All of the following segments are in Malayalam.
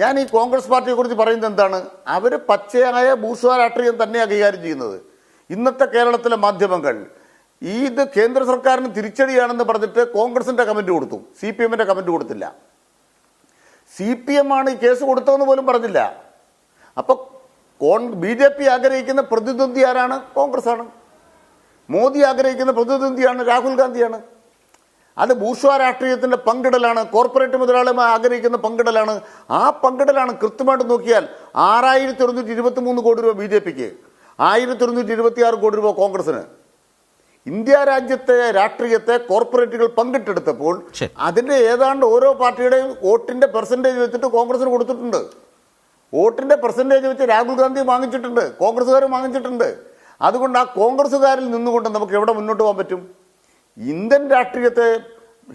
ഞാൻ ഈ കോൺഗ്രസ് പാർട്ടിയെ കുറിച്ച് പറയുന്നത് എന്താണ്? അവർ പച്ചയായ ഭൂസ്വ രാഷ്ട്രീയം തന്നെയാണ് കൈകാര്യം ചെയ്യുന്നത്. ഇന്നത്തെ കേരളത്തിലെ മാധ്യമങ്ങൾ ഈ ഇത് കേന്ദ്ര സർക്കാരിന് തിരിച്ചടിയാണെന്ന് പറഞ്ഞിട്ട് കോൺഗ്രസിന്റെ കമന്റ് കൊടുത്തു. സി പി എമ്മിന്റെ കമന്റ് കൊടുത്തില്ല. സി പി എം ആണ് ഈ കേസ് കൊടുത്തതെന്ന് പോലും പറഞ്ഞില്ല. അപ്പോൾ കോൺ ബി ജെ പി ആഗ്രഹിക്കുന്ന പ്രതിദ്വന്ദ്വി ആരാണ്? കോൺഗ്രസ് ആണ് മോദി ആഗ്രഹിക്കുന്ന പ്രതിദ്വന്ദ്വിയാണ് രാഹുൽ ഗാന്ധിയാണ്. അത് ഭൂഷ്വാ രാഷ്ട്രീയത്തിന്റെ പങ്കിടലാണ് കോർപ്പറേറ്റ് മുതലാളിമാർ ആഗ്രഹിക്കുന്ന പങ്കിടലാണ്. ആ പങ്കിടലാണ് കൃത്യമായിട്ട് നോക്കിയാൽ ആറായിരത്തി ഒരുന്നൂറ്റി ഇരുപത്തി മൂന്ന് കോടി രൂപ ബി ജെ പിക്ക് ആയിരത്തി ഒരുന്നൂറ്റി ഇരുപത്തി ആറ് കോടി രൂപ കോൺഗ്രസിന് ഇന്ത്യ രാജ്യത്തെ രാഷ്ട്രീയത്തെ കോർപ്പറേറ്റുകൾ പങ്കിട്ടെടുത്തപ്പോൾ അതിന്റെ ഏതാണ്ട് ഓരോ പാർട്ടിയുടെയും വോട്ടിന്റെ പെർസെന്റേജ് വെച്ചിട്ട് കോൺഗ്രസിന് കൊടുത്തിട്ടുണ്ട്. വോട്ടിന്റെ പെർസെന്റേജ് വെച്ച് രാഹുൽ ഗാന്ധി വാങ്ങിച്ചിട്ടുണ്ട് കോൺഗ്രസ്സുകാർ വാങ്ങിച്ചിട്ടുണ്ട്. അതുകൊണ്ട് ആ കോൺഗ്രസ്സുകാരിൽ നിന്നുകൊണ്ട് നമുക്ക് എവിടെ മുന്നോട്ട് പോകാൻ പറ്റും? ഇന്ത്യൻ രാഷ്ട്രീയത്തെ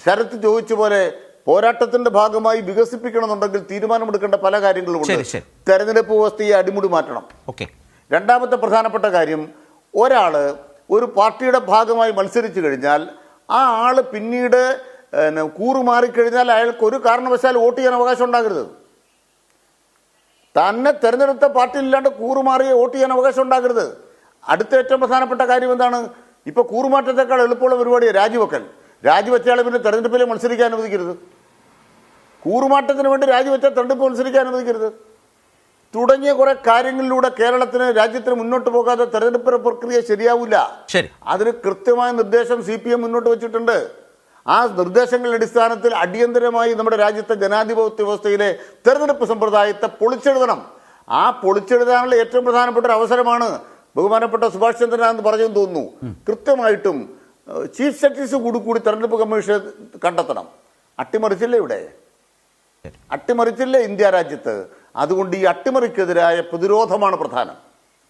ശരത് ചോദിച്ച പോലെ പോരാട്ടത്തിന്റെ ഭാഗമായി വികസിപ്പിക്കണമെന്നുണ്ടെങ്കിൽ തീരുമാനമെടുക്കേണ്ട പല കാര്യങ്ങളും ഉണ്ട്. തെരഞ്ഞെടുപ്പ് വ്യവസ്ഥയെ അടിമുടി മാറ്റണം. ഓക്കെ. രണ്ടാമത്തെ പ്രധാനപ്പെട്ട കാര്യം ഒരാൾ ഒരു പാർട്ടിയുടെ ഭാഗമായി മത്സരിച്ചു കഴിഞ്ഞാൽ ആ ആൾ പിന്നീട് പിന്നെ, കൂറുമാറിക്കഴിഞ്ഞാൽ അയാൾക്ക് ഒരു കാരണവശാൽ വോട്ട് ചെയ്യാൻ അവകാശം ഉണ്ടാകരുത്. തന്നെ തെരഞ്ഞെടുത്ത പാർട്ടിയില്ലാണ്ട് കൂറുമാറിയ വോട്ട് ചെയ്യാൻ അവകാശം ഉണ്ടാകരുത്. അടുത്ത ഏറ്റവും പ്രധാനപ്പെട്ട കാര്യം എന്താണ്? ഇപ്പൊ കൂറുമാറ്റത്തെക്കാൾ എളുപ്പമുള്ള പരിപാടി രാജിവെക്കൽ. രാജിവെച്ചയാളെ പിന്നെ തെരഞ്ഞെടുപ്പിൽ മത്സരിക്കാൻ അനുവദിക്കരുത്. കൂറുമാറ്റത്തിന് വേണ്ടി രാജിവെച്ചാൽ തെരഞ്ഞെടുപ്പ് മത്സരിക്കാൻ അനുവദിക്കരുത്. തുടങ്ങിയ കുറെ കാര്യങ്ങളിലൂടെ കേരളത്തിന് രാജ്യത്തിന് മുന്നോട്ട് പോകാതെ തെരഞ്ഞെടുപ്പ് പ്രക്രിയ ശരിയാവില്ല. ശരി. അതിന് കൃത്യമായ നിർദ്ദേശം സി പി എം മുന്നോട്ട് വെച്ചിട്ടുണ്ട്. ആ നിർദ്ദേശങ്ങളുടെ അടിസ്ഥാനത്തിൽ അടിയന്തരമായി നമ്മുടെ രാജ്യത്തെ ജനാധിപത്യ വ്യവസ്ഥയിലെ തെരഞ്ഞെടുപ്പ് സമ്പ്രദായത്തെ പൊളിച്ചെഴുതണം. ആ പൊളിച്ചെഴുതാനുള്ള ഏറ്റവും പ്രധാനപ്പെട്ട ഒരു അവസരമാണ് ബഹുമാനപ്പെട്ട സുഭാഷ് ചന്ദ്രനാന്ന് പറഞ്ഞെന്ന് തോന്നുന്നു. കൃത്യമായിട്ടും ചീഫ് ജസ്റ്റിസ് കൂടി കൂടി തെരഞ്ഞെടുപ്പ് കമ്മീഷൻ കണ്ടെത്തണം. അട്ടിമറിച്ചില്ലേ ഇവിടെ? അട്ടിമറിച്ചില്ലേ ഇന്ത്യ രാജ്യത്ത്? അതുകൊണ്ട് ഈ അട്ടിമറിക്കെതിരായ പ്രതിരോധമാണ് പ്രധാനം.